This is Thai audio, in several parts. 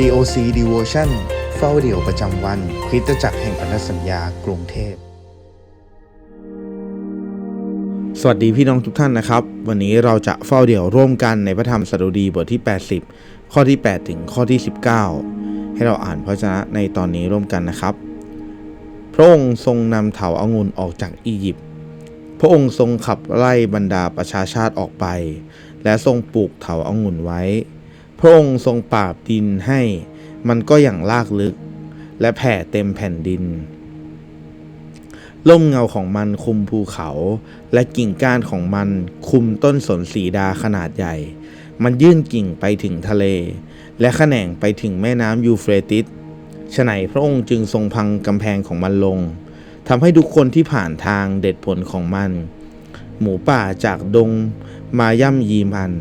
COC Devotion เฝ้าเดี่ยวประจำวันคริสตจักรแห่งพันธสัญญากรุงเทพ สวัสดีพี่น้องทุกท่านนะครับ วันนี้เราจะเฝ้าเดี่ยวร่วมกันในพระธรรมสดุดีบทที่ 80 ข้อที่ 8 ถึงข้อที่ 19 ให้เราอ่านพระวจนะในตอนนี้ร่วมกันนะครับ พระองค์ทรงนำเถาอางุ่นออกจากอียิปต์พระองค์ทรงขับไล่บรรดาประชาชาติออกไป และทรงปลูกเถาอางุ่นไว้ พระองค์ทรงปราบดินให้ มันก็อย่างลากลึก และแผ่เต็มแผ่นดิน ล่มเงาของมันคุมภูเขา และกิ่งก้านของมันคุมต้นสนสีดาขนาดใหญ่ มันยื่นกิ่งไปถึงทะเล และแขนงไปถึงแม่น้ำยูเฟรติสฉนัยพระองค์จึงทรงพังกำแพงของมันลงทำให้ทุกคนที่ผ่านทางเด็ดผลของมัน หมูป่าจากดงมาย่ำยีมัน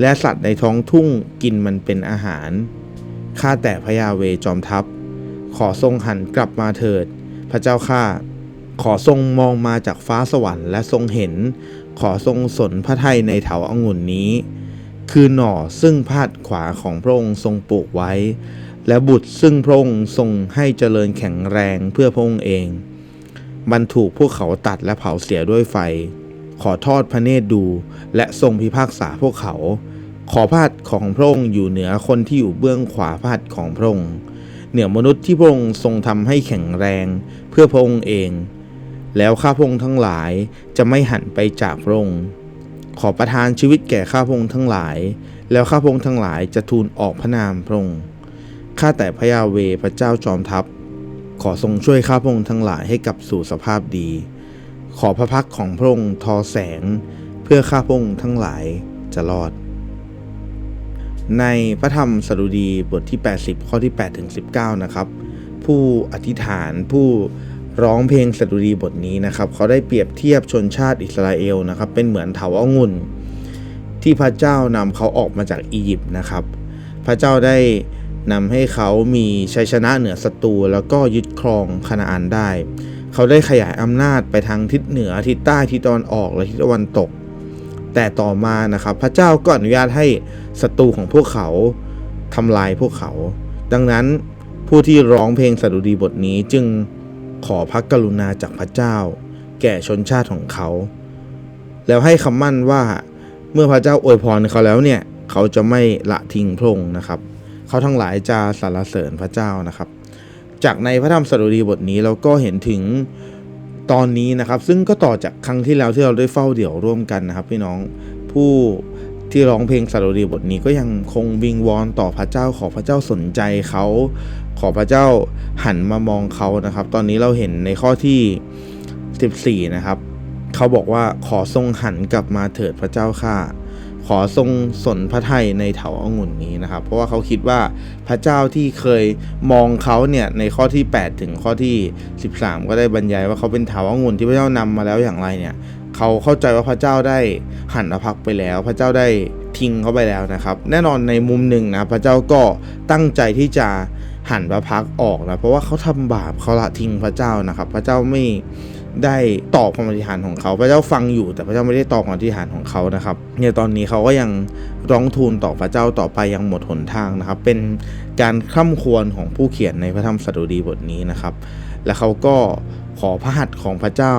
และสัตว์ในท้องทุ่งกินมันเป็นอาหาร ข้าแต่พระยาเวจอมทัพ ขอทรงหันกลับมาเถิด พระเจ้าข้า ขอทรงมองมาจากฟ้าสวรรค์และทรงเห็น ขอทรงสนพระทัยในเถาอางุ่นนี้ คือหน่อซึ่งพาดขวาของพระองค์ทรงปลูกไว้ และบุตรซึ่งพระองค์ทรงให้เจริญแข็งแรงเพื่อพระองค์เอง มันถูกพวกเขาตัดและเผาเสียด้วยไฟ ขอทอดพระเนตรดู และทรงพิพากษาพวกเขา ขอพระหัตถ์ของพระองค์อยู่เหนือคนที่อยู่เบื้องขวาพระหัตถ์ของพระองค์เหนือมนุษย์ที่พระองค์ทรงทำให้แข็งแรงเพื่อพระองค์เอง แล้วข้าพระองค์ทั้งหลายจะไม่หันไปจากพระองค์ขอประทานชีวิตแก่ข้าพระองค์ทั้งหลาย แล้วข้าพระองค์ทั้งหลายจะทูลออกพระนามพระองค์ข้าแต่พระยาเวพระเจ้าจอมทัพ ขอทรงช่วยข้าพระองค์ทั้งหลายให้กลับสู่สภาพดี ขอพระพักของพระองค์ทอแสง เพื่อข้าพระองค์ทั้งหลายจะรอด ในพระธรรมสดุดีบทที่ 80 ข้อที่8ถึง19 นะครับ ผู้อธิษฐานผู้ร้องเพลงสดุดีบทนี้นะครับ เขาได้เปรียบเทียบชนชาติอิสราเอลนะครับ เป็นเหมือนเถาองุ่นที่พระเจ้านำเขาออกมาจากอียิปต์นะครับ พระเจ้าได้นำให้เขามีชัยชนะเหนือศัตรูแล้วก็ยึดครองคานาอันได้ เขาได้ขยายอำนาจไปทางทิศเหนือทิศใต้ทิศตะวันออกและทิศตะวันตก แต่ต่อมานะครับพระเจ้าก็อนุญาตให้ศัตรูของพวกเขาทำลายพวกเขา ดังนั้นผู้ที่ร้องเพลงสดุดีบทนี้จึงขอพระกรุณาจากพระเจ้า แก่ชนชาติของเขา แล้วให้คำมั่นว่าเมื่อพระเจ้าอวยพรเขาแล้วเนี่ย เขาจะไม่ละทิ้งพระองค์นะครับ เขาทั้งหลายจะสรรเสริญพระเจ้านะครับ จากในพระธรรมสดุดีบทนี้เราก็เห็นถึงตอนนี้นะครับ ซึ่งก็ต่อจากครั้งที่แล้วที่เราได้เฝ้าเดี่ยวร่วมกันนะครับ พี่น้องผู้ที่ร้องเพลงสดุดีบทนี้ก็ยังคงวิงวอนต่อพระเจ้าขอพระเจ้าสนใจเขา ขอพระเจ้าหันมามองเขานะครับ ตอนนี้เราเห็นในข้อที่ 14 นะครับ เขาบอกว่าขอทรงหันกลับมาเถิดพระเจ้าข้า ขอทรงสนพระทัยในเถาองุ่นนี้นะครับ เพราะว่าเขาคิดว่าพระเจ้าที่เคยมองเขาเนี่ยในข้อที่ 8 ถึงข้อที่ 13 ก็ได้บรรยายว่าเขาเป็นเถาองุ่นที่พระเจ้านำมาแล้วอย่างไรเนี่ยเขาเข้าใจว่าพระเจ้าได้หันอภักไปแล้ว พระเจ้าได้ทิ้งเขาไปแล้วนะครับ แน่นอนในมุมหนึ่งนะพระเจ้าก็ตั้งใจที่จะหันพระพักออกนะเพราะว่าเขาทำบาปเขาละทิ้งพระเจ้านะครับ พระเจ้าไม่ ได้ตอบความอธิษฐานของเขา พระเจ้าฟังอยู่แต่พระเจ้าไม่ได้ตอบความอธิษฐานของเขานะครับในตอนนี้เขาก็ยังร้องทูลต่อพระเจ้าต่อไปยังหมดหนทางนะครับ เป็นการคร่ำควรของผู้เขียนในพระธรรมสดุดีบทนี้นะครับ และเขาก็ขอพระหัตถ์ของพระเจ้า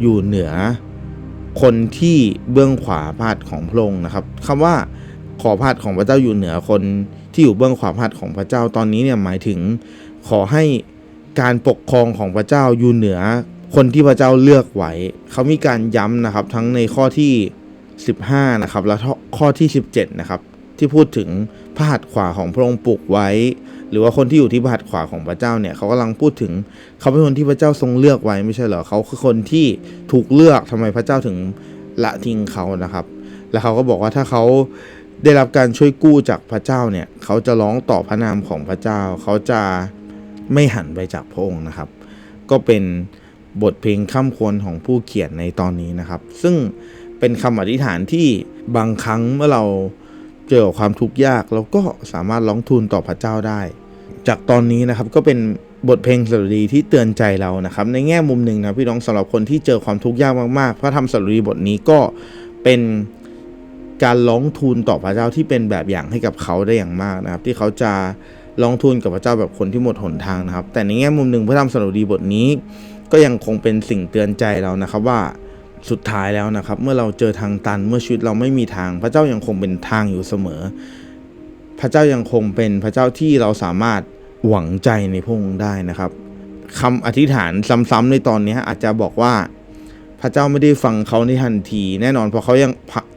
อยู่เหนือคนที่เบื้องขวาพระหัตถ์ของพระองค์นะครับคำว่าขอพระหัตถ์ของพระเจ้าอยู่เหนือคนที่อยู่เบื้องขวาพระหัตถ์ของพระเจ้าตอนนี้เนี่ยหมายถึงขอให้การปกครองของพระเจ้าอยู่เหนือ คนที่พระเจ้าเลือกไว้เขามีการย้ำนะครับ ทั้งในข้อที่ 15 นะครับ และข้อที่ 17 นะครับ ที่พูดถึงพระหัตถ์ขวาของพระองค์ปลูกไว้ หรือว่าคนที่อยู่ที่พระหัตถ์ขวาของพระเจ้าเนี่ยเขากำลังพูดถึงเขาเป็นคนที่พระเจ้าทรงเลือกไว้ไม่ใช่เหรอเขาคือคนที่ถูกเลือกทำไมพระเจ้าถึงละทิ้งเขานะครับ แล้วเขาก็บอกว่าถ้าเขาได้รับการช่วยกู้จากพระเจ้าเนี่ยเขาจะร้องต่อพระนามของพระเจ้า เขาจะไม่หันไปจากพระองค์นะครับ ก็เป็น บทเพลงข้ามควรของผู้เขียนในตอนนี้นะครับ ซึ่งเป็นคำอธิษฐานที่บางครั้งเมื่อเราเจอกับความทุกข์ยากเราก็สามารถร้องทูลต่อพระเจ้าได้ จากตอนนี้นะครับก็เป็นบทเพลงสดุดีที่เตือนใจเรานะครับ ในแง่มุมหนึ่งนะพี่น้องสำหรับคนที่เจอความทุกข์ยากมากๆ พระธรรมสดุดีบทนี้ก็เป็นการร้องทูลต่อพระเจ้าที่เป็นแบบอย่างให้กับเขาได้อย่างมากนะครับ ที่เขาจะลองทูลกับพระเจ้าแบบคนที่หมดหนทางนะครับ แต่ในแง่มุมหนึ่งพระธรรมสดุดีบทนี้ ก็ยังคงเป็นสิ่งเตือนใจเรานะครับว่าสุดท้ายแล้วนะครับ เมื่อเราเจอทางตันเมื่อชีวิตเราไม่มีทาง พระเจ้ายังคงเป็นทางอยู่เสมอ พระเจ้ายังคงเป็นพระเจ้าที่เราสามารถหวังใจในพระองค์ได้นะครับคำอธิษฐานซ้ำๆในตอนนี้อาจจะบอกว่า พระเจ้าไม่ได้ฟังเขาในทันที แน่นอนเพราะเขายัง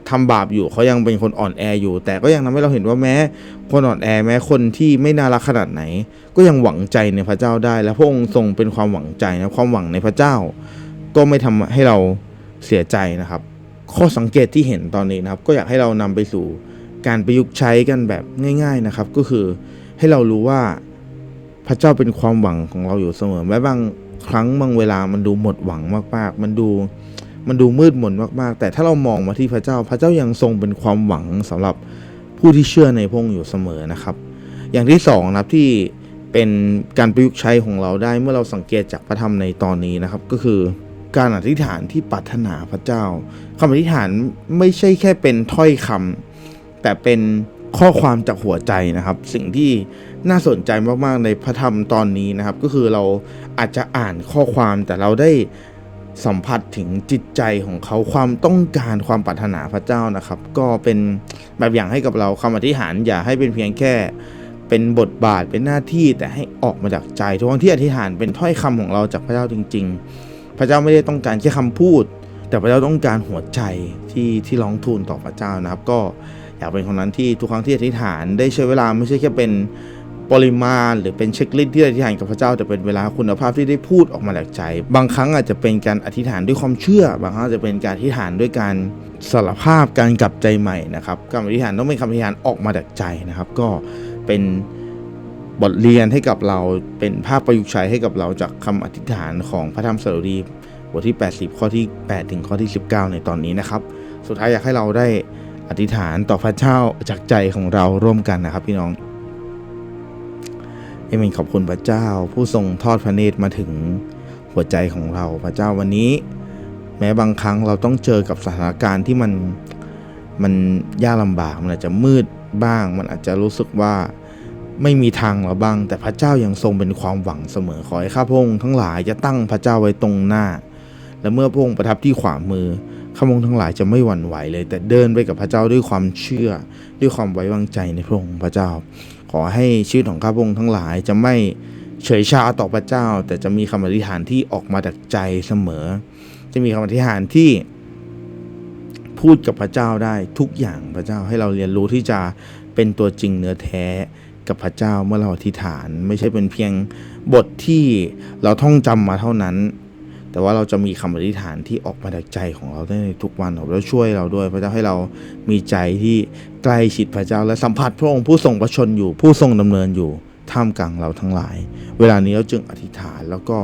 ทำบาปอยู่เขายังเป็นคนอ่อนแออยู่ แต่ก็ยังทำให้เราเห็นว่าแม้ คนอ่อนแอแม้คนที่ไม่น่ารักขนาดไหน ก็ยังหวังใจในพระเจ้าได้ และพระองค์ทรงเป็นความหวังใจนะความหวังในพระเจ้า ก็ไม่ทำให้เราเสียใจนะครับ ข้อสังเกตที่เห็นตอนนี้นะครับ ก็อยากให้เรานำไปสู่การประยุกต์ใช้กันแบบง่าย ๆนะครับ ก็คือให้เรารู้ว่าพระเจ้าเป็นความหวังของเราอยู่เสมอแม้บางครั้งบางเวลามันดูหมดหวังมากๆ มันดู มันดูมืดมนมากๆ แต่ถ้าเรามองมาที่พระเจ้า พระเจ้ายังทรงเป็นความหวังสำหรับผู้ที่เชื่อในพระองค์อยู่เสมอนะครับ อย่างที่สองนะครับที่เป็นการประยุกต์ใช้ของเราได้เมื่อเราสังเกตจากพระธรรมในตอนนี้นะครับ ก็คือการอธิษฐานที่ปรารถนาพระเจ้าคำอธิษฐานไม่ใช่แค่เป็นถ้อยคำแต่เป็นข้อความจากหัวใจนะครับ สิ่งที่น่าสนใจมากๆในพระธรรมตอนนี้นะครับ ก็คือเราอาจจะอ่านข้อความแต่เราได้ สัมผัสถึงจิตใจของเขาความต้องการความปรารถนาพระเจ้านะครับ ก็เป็นแบบอย่างให้กับเราคำอธิษฐานอย่าให้เป็นเพียงแค่เป็นบทบาทเป็นหน้าที่แต่ให้ออกมาจากใจทุกครั้งที่อธิษฐานเป็นถ้อยคำของเราจากพระเจ้าจริง ๆ พระเจ้าไม่ได้ต้องการแค่คำพูด แต่พระเจ้าต้องการหัวใจที่ที่ร้องทูลต่อพระเจ้านะครับ ก็อยากเป็นคนนั้นที่ทุกครั้งที่อธิษฐานได้ใช้เวลาไม่ใช่แค่เป็น ปริมาณ หรือเป็นเช็คลิสต์ที่อธิษฐานกับพระเจ้าแต่เป็นเวลาคุณภาพที่ได้พูดออกมาจากใจ บางครั้งอาจจะเป็นการอธิษฐานด้วยความเชื่อ บางครั้งจะเป็นการอธิษฐานด้วยการสารภาพการกลับใจใหม่นะครับการอธิษฐานต้องเป็นคำอธิษฐานออกมาจากใจนะครับ ก็เป็นบทเรียนให้กับเราเป็นภาพประยุกต์ใช้ให้กับเราจากคำอธิษฐานของพระธรรมสดุดีบทที่ 80 ข้อที่ 8 ถึงข้อที่ 19 ในตอนนี้นะครับ สุดท้ายอยากให้เราได้อธิษฐานต่อพระเจ้าจากใจของเราร่วมกันนะครับพี่น้อง เอเมนขอบคุณพระเจ้า ผู้ทรงทอดพระเนตรมาถึงหัวใจของเราพระเจ้าวันนี้ แม้บางครั้งเราต้องเจอกับสถานการณ์ที่มันมันยากลำบากมันอาจจะมืดบ้าง มันอาจจะรู้สึกว่าไม่มีทางเราบ้าง แต่พระเจ้ายังทรงเป็นความหวังเสมอขอให้ข้าพงทั้งหลายจะตั้งพระเจ้าไว้ตรงหน้า และเมื่อพระองค์ประทับที่ขวามือข้าพงทั้งหลายจะไม่หวั่นไหวเลย แต่เดินไปกับพระเจ้าด้วยความเชื่อ ด้วยความไว้วางใจในพระองค์พระเจ้า ขอให้ชีวิตของข้าพงทั้งหลายจะไม่เฉยชาต่อพระเจ้า แต่จะมีคำอธิษฐานที่ออกมาจากใจเสมอ จะมีคำอธิษฐานที่พูดกับพระเจ้าได้ทุกอย่างพระเจ้าให้เราเรียนรู้ที่จะเป็นตัวจริงเนื้อแท้กับพระเจ้าเมื่อเราอธิษฐาน ไม่ใช่เป็นเพียงบทที่เราท่องจำมาเท่านั้น แต่ว่าเราจะมีคำอธิษฐานที่ออกมาจากใจของเราได้ในทุกวันแล้วช่วยเราด้วย พระเจ้าให้เรามีใจที่ใกล้ชิดพระเจ้าและสัมผัสพระองค์ผู้ทรงประชนอยู่ ผู้ทรงดำเนินอยู่ท่ามกลางเราทั้งหลาย เวลานี้เราจึงอธิษฐานแล้วก็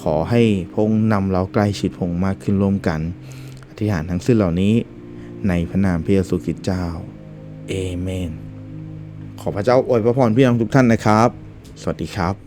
ขอให้พระองค์นำเราใกล้ชิดพระองค์มากขึ้นร่วมกัน อธิษฐานทั้งสิ้นเหล่านี้ ในพระนามพระเยซูคริสต์เจ้าเอเมน ขอพระเจ้าอวยพระพรพี่น้องทุกท่านนะครับ สวัสดีครับ